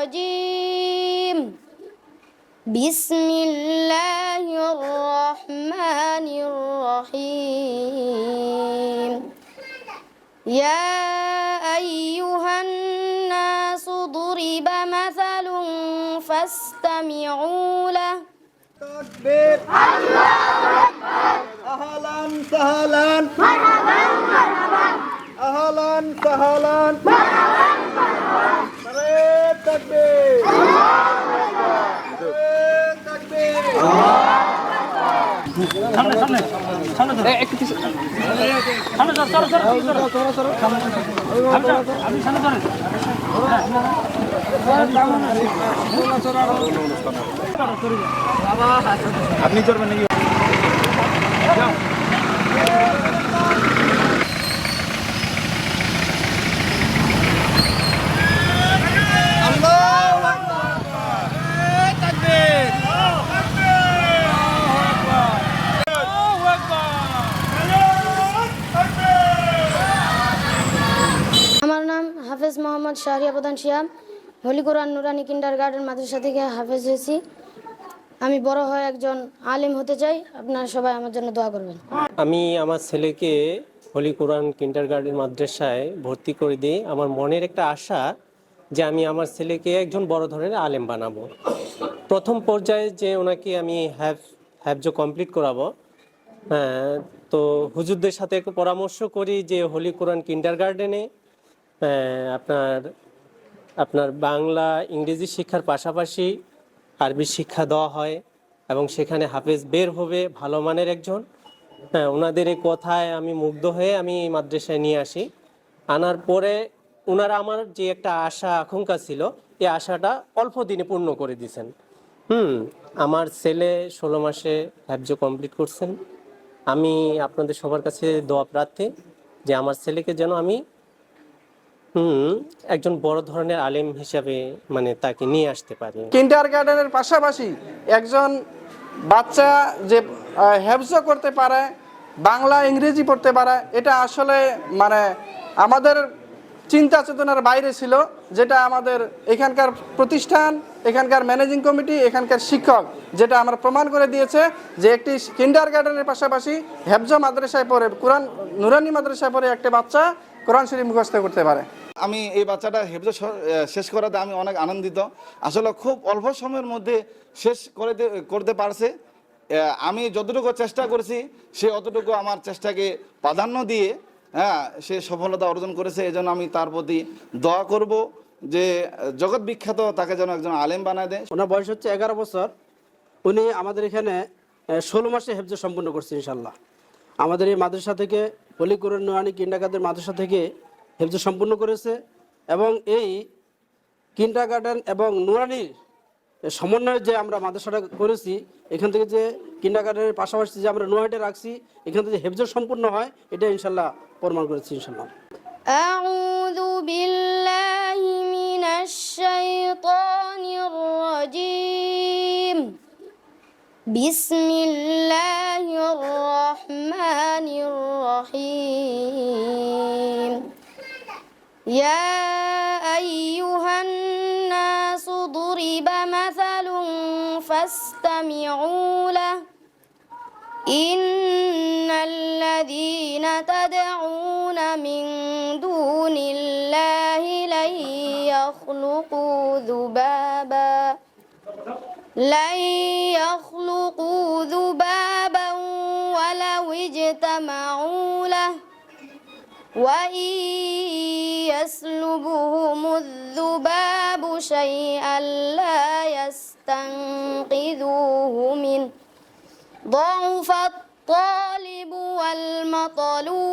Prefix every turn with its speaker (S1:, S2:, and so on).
S1: الرجيم. بسم الله الرحمن الرحيم. يا أيها الناس ضرب مثل فاستمعوا له.
S2: تكبير الله أكبر أهلا سهلا. مرحبا مرحبا. أهلا سهلا. مرحبا তাকবীর
S3: আপনি চলবেন নাকি?
S1: হাফেজ মোহাম্মদ শাহরিয়া প্রধান শিয়াম হলি কোরআন নুরানি কিন্ডার গার্ডেন মাদ্রাসা থেকে হাফেজ হয়েছি। আমি বড় হয়ে একজন আলিম হতে চাই আপনারা সবাই আমার জন্য দোয়া করবেন।
S4: আমি আমার ছেলেকে হলি কোরআন কিন্ডার গার্ডেন মাদ্রাসায় ভর্তি করে দিই। আমার মনের একটা আশা যে আমি আমার ছেলেকে একজন বড় ধরনের আলেম বানাবো। প্রথম পর্যায়ে যে ওনাকে আমি হ্যাভ হ্যাবজ কমপ্লিট করাবো হ্যাঁ, তো হুজুরদের সাথে একটু পরামর্শ করি যে হলি কোরআন কিন্ডার গার্ডেনে আপনার আপনার বাংলা, ইংরেজি শিক্ষার পাশাপাশি আরবি শিক্ষা দেওয়া হয় এবং সেখানে হাফেজ বের হবে ভালো মানের একজন। হ্যাঁ ওনাদের এই কথায় আমি মুগ্ধ হয়ে আমি মাদ্রাসায় নিয়ে আসি। আনার পরে ওনারা আমার যে একটা আশা, আকাঙ্ক্ষা ছিল, এই আশাটা অল্প দিনে পূর্ণ করে দিয়েছেন। হুম, আমার ছেলে ষোলো মাসে হ্যাবজ কমপ্লিট করছেন। আমি আপনাদের সবার কাছে দোয়া প্রার্থী যে আমার ছেলেকে যেন আমি হুম, একজন বড় ধরনের আলেম হিসাবে মানে তাকে নিয়ে আসতে পারি
S5: কিন্ডার গার্ডেনের পাশাপাশি একজন বাচ্চা যে হেফজ করতে পারে, বাংলা, ইংরেজি পড়তে পারে, এটা আসলে মানে আমাদের চিন্তা চেতনার বাইরে ছিল, যেটা আমাদের এখানকার প্রতিষ্ঠান, এখানকার ম্যানেজিং কমিটি এখানকার শিক্ষক, যেটা আমরা প্রমাণ করে দিয়েছে যে একটি কিন্ডার গার্ডেনের পাশাপাশি হেফজ মাদ্রাসায় পড়ে, কোরআন, নুরানি মাদ্রাসায় পড়ে একটা বাচ্চা কোরআন শরীফ মুখস্থ করতে পারে।
S3: আমি এই বাচ্চাটা হেফজ শেষ করাতে আমি অনেক আনন্দিত। আসলে খুব অল্প সময়ের মধ্যে শেষ করে করতে পারছে। আমি যতটুকু চেষ্টা করেছি, সে অতটুকু আমার চেষ্টাকে প্রাধান্য দিয়ে হ্যাঁ সে সফলতা অর্জন করেছে। এজন্য আমি তার প্রতি দোয়া করব যে, জগৎ বিখ্যাত, তাকে যেন একজন আলেম বানায় দেয়।
S6: ওনার বয়স হচ্ছে এগারো বছর। উনি আমাদের এখানে ষোলো মাসে হেফজ সম্পূর্ণ করছে ইনশাল্লাহ আমাদের এই মাদ্রাসা থেকে হলিকুরন নোয়ানি কিন্ডাকাদের মাদ্রাসা থেকে হেফজ সম্পূর্ণ করেছে এবং এই কিন্ডা গার্ডেন এবং নুরানির সমন্বয়ে যে আমরা মাদ্রাসাটা করেছি এখান থেকে যে কিন্ডা গার্ডেনের পাশাপাশি যে আমরা নোয়াইটা রাখছি এখান থেকে হেফজ সম্পূর্ণ হয় এটা ইনশাল্লাহ প্রমাণ করেছি ইনশাল্লাহ
S1: أعوذ بالله من الشيطان الرجيم بسم الله الرحمن الرحيم يا أيها الناس ضرب مثل فاستمعوا له. إن الذين تدعون من دون الله لن يخلقوا ذبابا. لن يخلقوا ذبابا ولو اجتمعوا له. وإن يسلبهم الذباب شيئا لا يستنقذوه منه ضعف الطالب والمطلوب